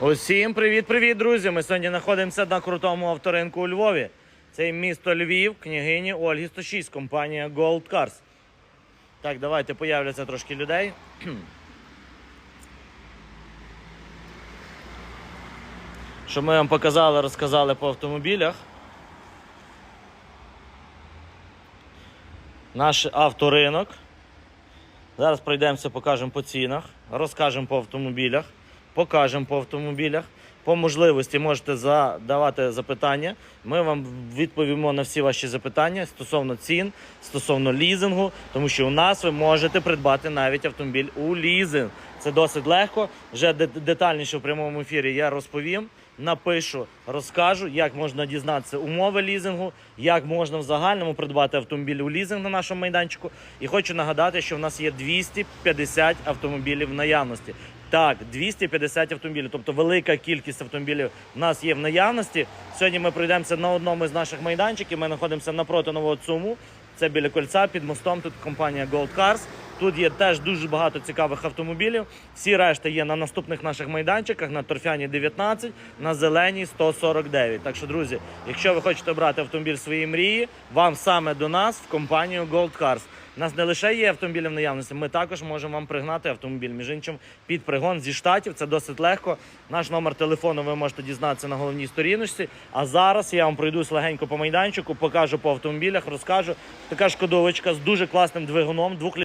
Усім привіт-привіт, друзі! Ми сьогодні знаходимося на крутому авторинку у Львові. Це місто Львів, княгині Ольги 106, компанія Gold Cars. Так, давайте появляться трошки людей. Щоб ми вам показали, розказали по автомобілях. Наш авторинок. Зараз пройдемося, покажемо по цінах, розкажемо по автомобілях, покажемо по автомобілях. По можливості можете задавати запитання. Ми вам відповімо на всі ваші запитання стосовно цін, стосовно лізингу, тому що у нас ви можете придбати навіть автомобіль у лізинг. Це досить легко. Вже детальніше в прямому ефірі я розповім. Напишу, розкажу, як можна дізнатися умови лізингу, як можна в загальному придбати автомобіль у лізинг на нашому майданчику. І хочу нагадати, що в нас є 250 автомобілів в наявності. Так, 250 автомобілів, тобто велика кількість автомобілів в нас є в наявності. Сьогодні ми пройдемося на одному з наших майданчиків. Ми знаходимося напроти нового ЦУМу. Це біля кольця під мостом. Тут компанія Gold Cars. Тут є теж дуже багато цікавих автомобілів. Всі решта є на наступних наших майданчиках на торфяні 19, на зеленій 149. Так що, друзі, якщо ви хочете брати автомобіль своєї мрії, вам саме до нас в компанію Gold Cars. У нас не лише є автомобілі в наявності, ми також можемо вам пригнати автомобіль. Між іншим, під пригон зі штатів. Це досить легко. Наш номер телефону ви можете дізнатися на головній сторіночці. А зараз я вам пройдусь легенько по майданчику, покажу по автомобілях, розкажу. Така шкодовочка з дуже класним двигуном,